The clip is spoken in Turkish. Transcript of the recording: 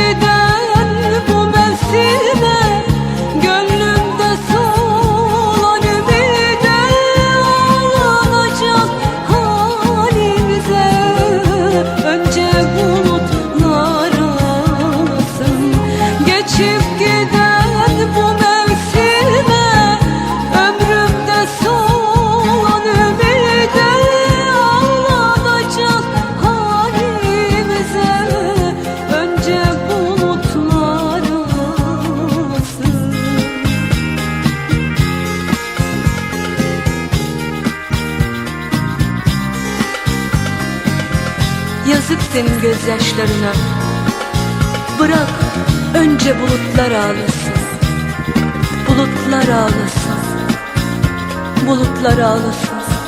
giden bu mevsime Gönlümde solan ümide Ağlanacak halimize Önce bulutlar Geçip giden Yazık senin gözyaşlarına. Bırak önce bulutlar ağlasın. Bulutlar ağlasın. Bulutlar ağlasın